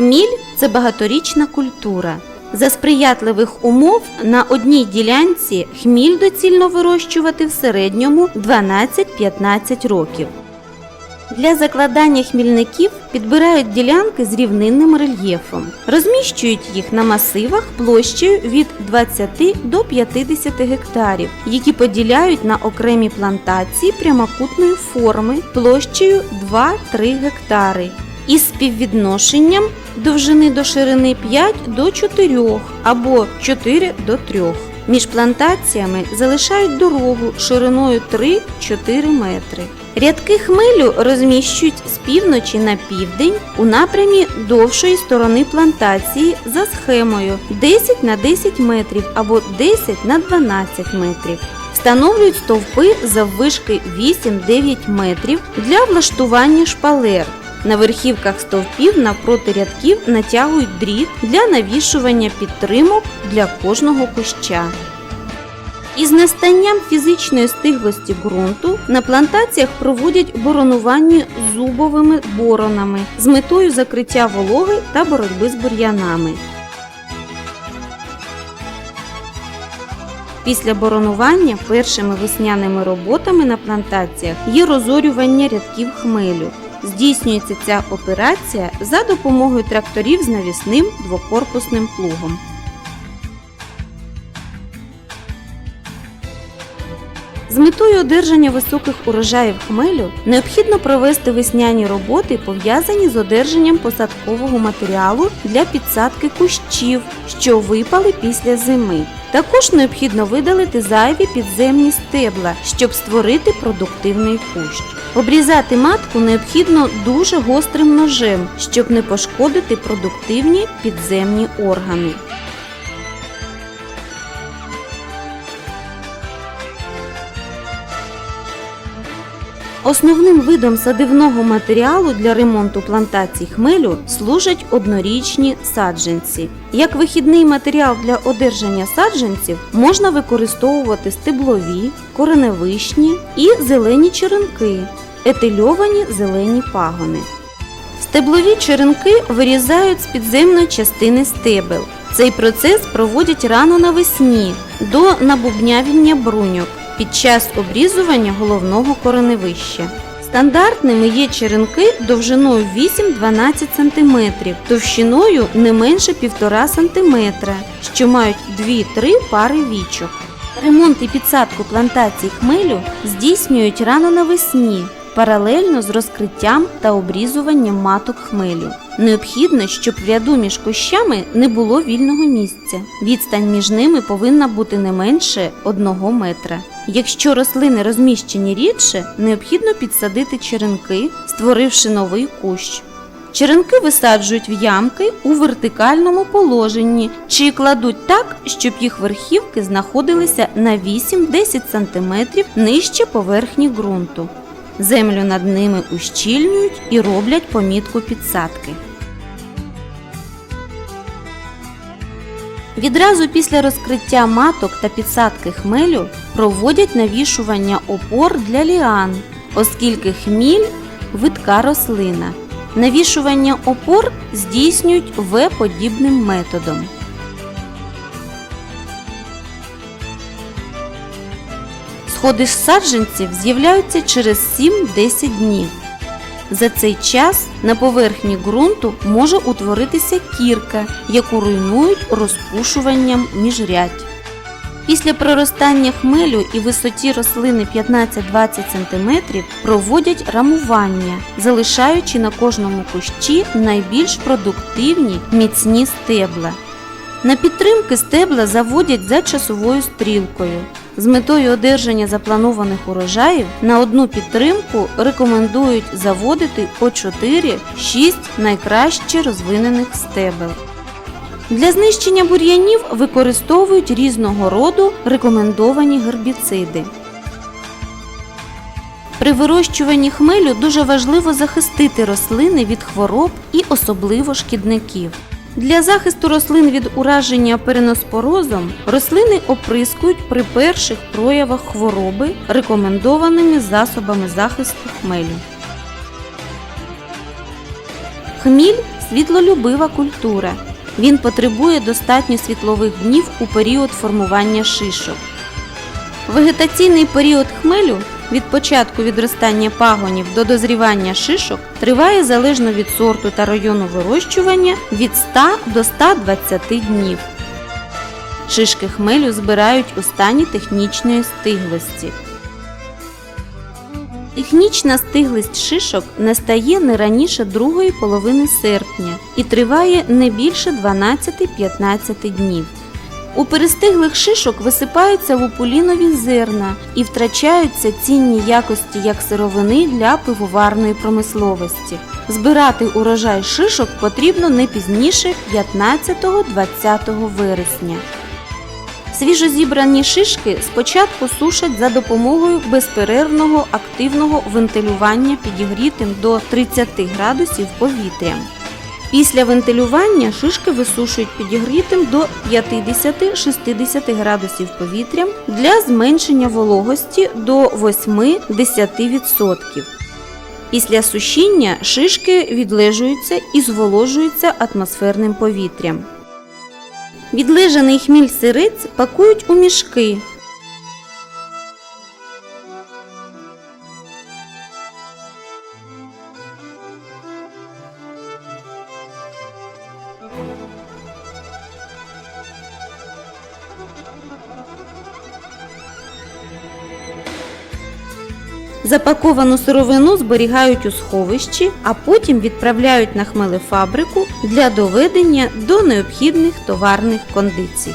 Хміль це багаторічна культура. За сприятливих умов на одній ділянці хміль доцільно вирощувати в середньому 12-15 років. Для закладання хмільників підбирають ділянки з рівнинним рельєфом, розміщують їх на масивах площею від 20 до 50 гектарів, які поділяють на окремі плантації прямокутної форми площею 2-3 гектари із співвідношенням довжини до ширини 5 до 4 або 4 до 3. Між плантаціями залишають дорогу шириною 3-4 метри. Рядки хмелю розміщують з півночі на південь у напрямі довшої сторони плантації за схемою 10 на 10 метрів або 10 на 12 метрів. Встановлюють стовпи заввишки 8-9 метрів для влаштування шпалер. На верхівках стовпів навпроти рядків натягують дріт для навішування підтримок для кожного куща. Із настанням фізичної стиглості ґрунту на плантаціях проводять боронування зубовими боронами з метою закриття вологи та боротьби з бур'янами. Після боронування першими весняними роботами на плантаціях є розорювання рядків хмелю. Здійснюється ця операція за допомогою тракторів з навісним двокорпусним плугом. З метою одержання високих урожаїв хмелю необхідно провести весняні роботи, пов'язані з одержанням посадкового матеріалу для підсадки кущів, що випали після зими. Також необхідно видалити зайві підземні стебла, щоб створити продуктивний кущ. Обрізати матку необхідно дуже гострим ножем, щоб не пошкодити продуктивні підземні органи. Основним видом садивного матеріалу для ремонту плантацій хмелю служать однорічні саджанці. Як вихідний матеріал для одержання саджанців можна використовувати стеблові, кореневишні і зелені черенки, етильовані зелені пагони. Стеблові черенки вирізають з підземної частини стебел. Цей процес проводять рано навесні до набубнявіння бруньок під час обрізування головного кореневища. Стандартними є черенки довжиною 8-12 см, товщиною не менше 1,5 см, що мають 2-3 пари вічок. Ремонт і підсадку плантацій хмелю здійснюють рано навесні, паралельно з розкриттям та обрізуванням маток хмелю. Необхідно, щоб в ряду між кущами не було вільного місця. Відстань між ними повинна бути не менше 1 метра. Якщо рослини розміщені рідше, необхідно підсадити черенки, створивши новий кущ. Черенки висаджують в ямки у вертикальному положенні чи кладуть так, щоб їх верхівки знаходилися на 8-10 см нижче поверхні ґрунту. Землю над ними ущільнюють і роблять помітку підсадки. Відразу після розкриття маток та підсадки хмелю проводять навішування опор для ліан, оскільки хміль видка рослина. Навішування опор здійснюють В-подібним методом. Сходи ж саджанців з'являються через 7-10 днів. За цей час на поверхні ґрунту може утворитися кірка, яку руйнують розпушуванням міжрядь. Після проростання хмелю і висоті рослини 15-20 см проводять рамування, залишаючи на кожному кущі найбільш продуктивні міцні стебла. На підтримки стебла заводять за часовою стрілкою. З метою одержання запланованих урожаїв на одну підтримку рекомендують заводити по 4-6 найкраще розвинених стебел. Для знищення бур'янів використовують різного роду рекомендовані гербіциди. При вирощуванні хмелю дуже важливо захистити рослини від хвороб і особливо шкідників. Для захисту рослин від ураження переноспорозом рослини оприскують при перших проявах хвороби рекомендованими засобами захисту хмелю. Хміль світлолюбива культура. Він потребує достатньо світлових днів у період формування шишок. Вегетаційний період хмелю від початку відростання пагонів до дозрівання шишок триває залежно від сорту та району вирощування від 100 до 120 днів. Шишки хмелю збирають у стані технічної стиглості. Технічна стиглість шишок настає не раніше другої половини серпня і триває не більше 12-15 днів. У перестиглих шишок висипаються лупулінові зерна і втрачаються цінні якості як сировини для пивоварної промисловості. Збирати урожай шишок потрібно не пізніше 15-20 вересня. Свіжозібрані шишки спочатку сушать за допомогою безперервного активного вентилювання підігрітим до 30 градусів повітрям. Після вентилювання шишки висушують підігрітим до 50-60 градусів повітрям для зменшення вологості до 8-10%. Після сушіння шишки відлежуються і зволожуються атмосферним повітрям. Відлежаний хміль сирець пакують у мішки. Запаковану сировину зберігають у сховищі, а потім відправляють на хмелефабрику для доведення до необхідних товарних кондицій.